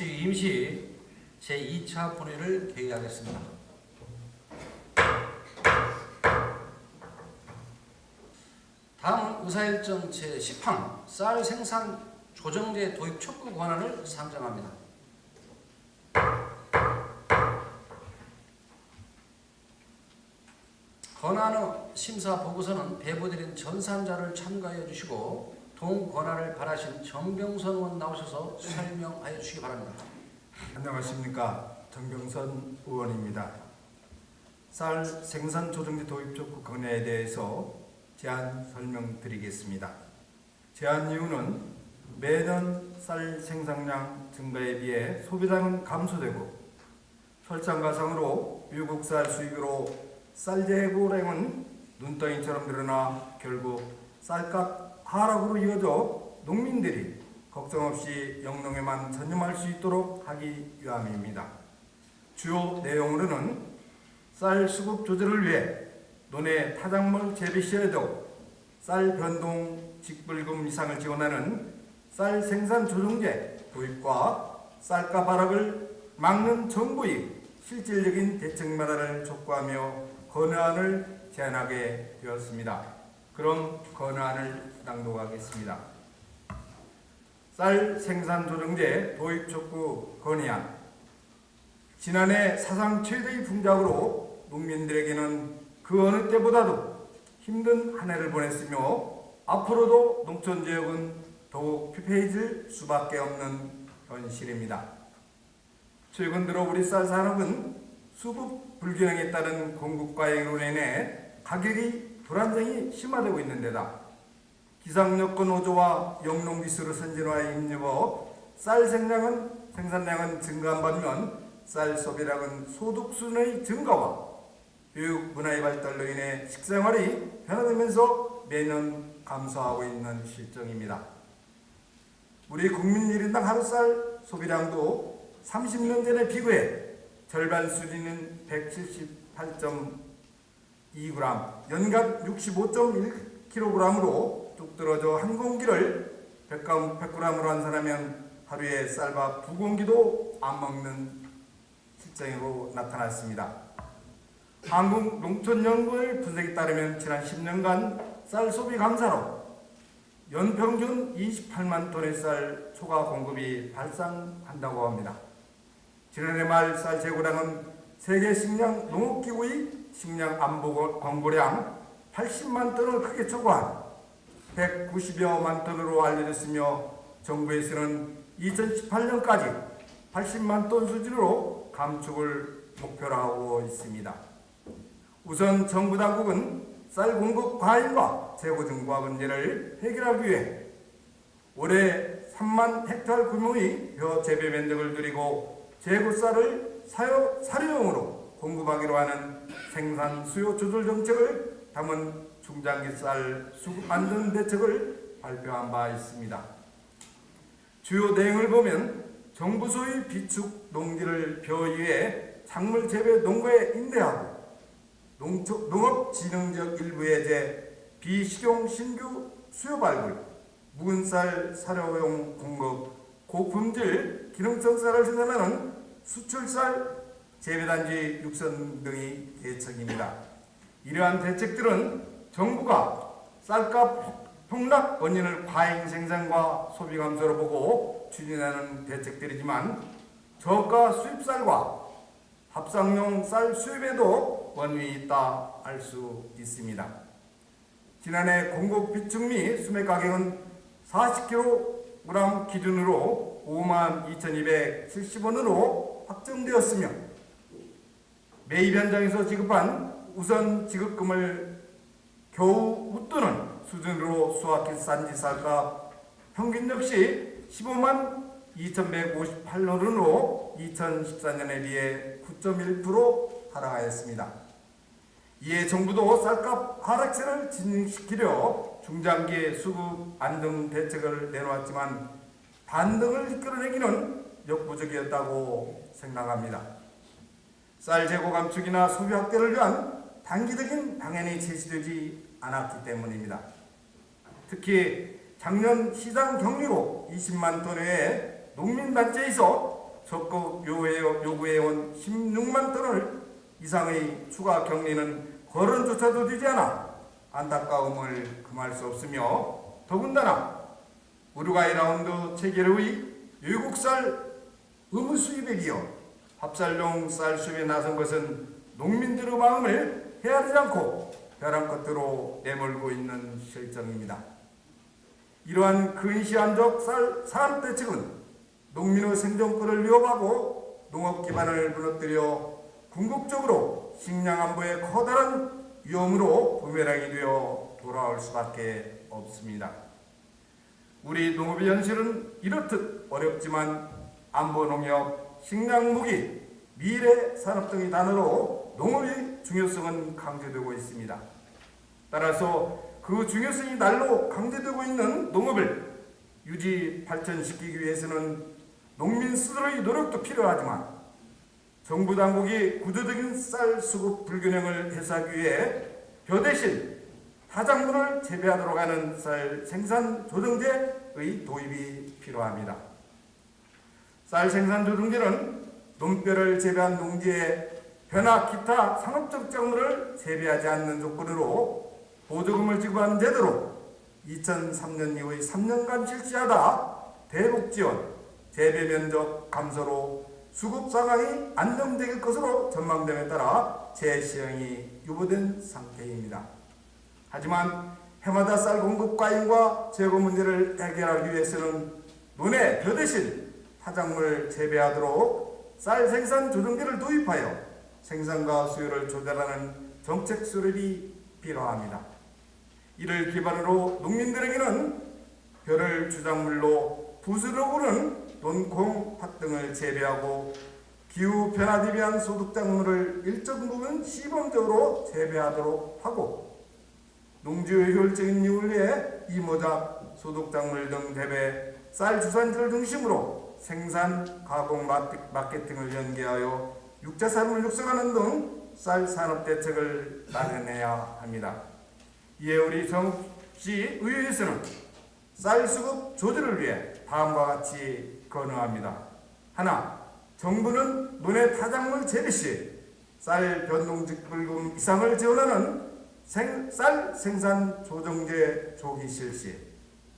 서울시 임시 제2차 본회를 개의하겠습니다. 다음은 의사일정 제10항 쌀 생산 조정제 도입 촉구 권한을 상정합니다. 권한의 심사 보고서는 배부드린 전산자를 참가해 주시고 동 권한을 바라신 정병선 의원 나오셔서 설명하여 주시기 바랍니다. 안녕하십니까 정병선 의원입니다. 쌀 생산 조정제 도입 촉구 건의에 대해서 제안 설명드리겠습니다. 제안 이유는 매년 쌀 생산량 증가에 비해 소비량은 감소되고 설상가상으로 미국 쌀 수입으로 쌀 재고량은 눈덩이처럼 늘어나 결국 쌀값 하락으로 이어져 농민들이 걱정 없이 영농에만 전념할 수 있도록 하기 위함입니다. 주요 내용으로는 쌀 수급 조절을 위해 논의 타작물 재배 시에도 쌀 변동 직불금 이상을 지원하는 쌀 생산 조정제 도입과 쌀값 하락을 막는 정부의 실질적인 대책 마련을 촉구하며 건의안을 제안하게 되었습니다. 그럼 건의안을 낭독하겠습니다. 쌀 생산 조정제 도입 촉구 건의안 지난해 사상 최대의 풍작으로 농민들에게는 그 어느 때보다도 힘든 한 해를 보냈으며 앞으로도 농촌 지역은 더욱 피폐해질 수밖에 없는 현실입니다. 최근 들어 우리 쌀 산업은 수급 불균형에 따른 공급 과잉으로 인해 가격이 불안정이 심화되고 있는 데다 기상 여건 호조와 영농 기술의 선진화에 힘입어 쌀 생량은 생산량은 증가 안 반면 쌀 소비량은 소득 수준의 증가와 교육 문화의 발달로 인해 식생활이 변화되면서 매년 감소하고 있는 실정입니다. 우리 국민 1인당 하루 쌀 소비량도 30년 전에 비교해 절반 수준인 178.2g, 연간 65.1kg으로 뚝 떨어져 한 공기를 100g으로 환산하면 하루에 쌀밥 두 공기도 안 먹는 실정으로 나타났습니다. 한국농촌연구의 분석에 따르면 지난 10년간 쌀 소비 감사로 연평균 28만 톤의 쌀 초과 공급이 발생한다고 합니다. 지난해 말 쌀 재고량은 세계 식량 농업기구의 식량 안보 권고량 80만 톤을 크게 초과한 190여만 톤으로 알려졌으며 정부에서는 2018년까지 80만 톤 수준으로 감축을 목표로 하고 있습니다. 우선 정부 당국은 쌀 공급 과잉과 재고 증가 문제를 해결하기 위해 올해 3만 헥타르 규모의 벼 재배 면적을 들이고 재고 쌀을 사료, 사료용으로 공급하기로 하는 생산 수요 조절 정책을 담은 중장기 쌀 수급 안전 대책을 발표한 바 있습니다. 주요 내용을 보면 정부 소유 비축 농지를 벼 위에 작물 재배 농가에 임대하고 농업진흥적 일부 해제, 비식용 신규 수요 발굴, 묵은 쌀 사료용 공급, 고품질 기능성 쌀을 생산하는 수출쌀 재배단지 육선 등의 대책입니다. 이러한 대책들은 정부가 쌀값 폭락 원인을 과잉 생산과 소비 감소로 보고 추진하는 대책들이지만 저가 수입쌀과 합성용 쌀 수입에도 원인이 있다 알 수 있습니다. 지난해 공급 비축 및 수매 가격은 40kg 기준으로 52,270원으로 확정되었으며 매입 현장에서 지급한 우선 지급금을 겨우 웃도는 수준으로 수확해 쌀값 평균 역시 15만 2,158원으로 2014년에 비해 9.1% 하락하였습니다. 이에 정부도 쌀값 하락세를 진행시키려 중장기 수급 안정 대책을 내놓았지만 반등을 이끌어내기는 역부족이었다고 생각합니다. 쌀 재고 감축이나 소비 확대를 위한 단기적인 방안이 제시되지 않았기 때문입니다. 특히 작년 시장 경리로 20만 톤의 농민단체에서 적극 요구해- 요구해온 16만 톤을 이상의 추가 격리는 거론조차도 되지 않아 안타까움을 금할 수 없으며 더군다나 우루과이 라운드 체결의 외국쌀 의무 수입에 이어 합살용 쌀 수입에 나선 것은 농민들의 마음을 헤아리지 않고 벼랑 끝으로 내몰고 있는 실정입니다. 이러한 근시안적 쌀 산업 대책은 농민의 생존권을 위협하고 농업 기반을 무너뜨려 궁극적으로 식량 안보에 커다란 위험으로 부메랑이 되어 돌아올 수밖에 없습니다. 우리 농업의 현실은 이렇듯 어렵지만 안보 농협, 식량 무기, 미래 산업 등의 단어로 농업의 중요성은 강조되고 있습니다. 따라서 그 중요성이 날로 강조되고 있는 농업을 유지 발전시키기 위해서는 농민 스스로의 노력도 필요하지만 정부 당국이 구조적인 쌀 수급 불균형을 해소하기 위해 벼 대신 타작물을 재배하도록 하는 쌀 생산 조정제의 도입이 필요합니다. 쌀 생산 조정제는 논뼈를 재배한 농지에 벼나 기타 상업적 작물을 재배하지 않는 조건으로 보조금을 지급하는 제도로 2003년 이후의 3년간 실시하다 대북 지원, 재배 면적 감소로 수급 상황이 안정될 것으로 전망됨에 따라 재시행이 유보된 상태입니다. 하지만 해마다 쌀 공급 과잉과 재고 문제를 해결하기 위해서는 논에 벼 대신 타작물 재배하도록 쌀 생산 조정기를 도입하여 생산과 수요를 조절하는 정책 수립이 필요합니다. 이를 기반으로 농민들에게는 벼를 주작물로 부스로 오른 논콩, 팥 등을 재배하고 기후 변화 대비한 소득 작물을 일정 부분 시범적으로 재배하도록 하고 농지의 효율적인 이용을 위해 이모작, 소득작물 등 재배, 쌀 주산지를 중심으로 생산, 가공, 마케- 마케팅을 연계하여 육자산업을 육성하는 등 쌀 산업 대책을 마련해야 합니다. 이에 우리 정시 의회에서는 쌀 수급 조절을 위해 다음과 같이 건의합니다. 하나, 정부는 논의 타작물 재배 시 쌀 변동직불금 이상을 지원하는 생, 쌀 생산 조정제 조기 실시.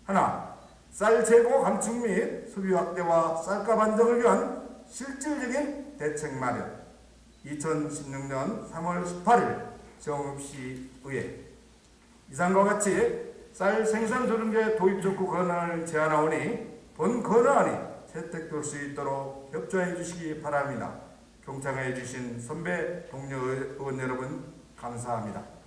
하나, 쌀 재고 감축 및 소비 확대와 쌀값 안정을 위한 실질적인 대책 마련. 2016년 3월 18일 정읍시 의회. 이상과 같이 쌀 생산 조정제 도입 촉구 건안을 제안하오니 본 건안이 채택될 수 있도록 협조해 주시기 바랍니다. 경청해 주신 선배 동료 의원 여러분 감사합니다.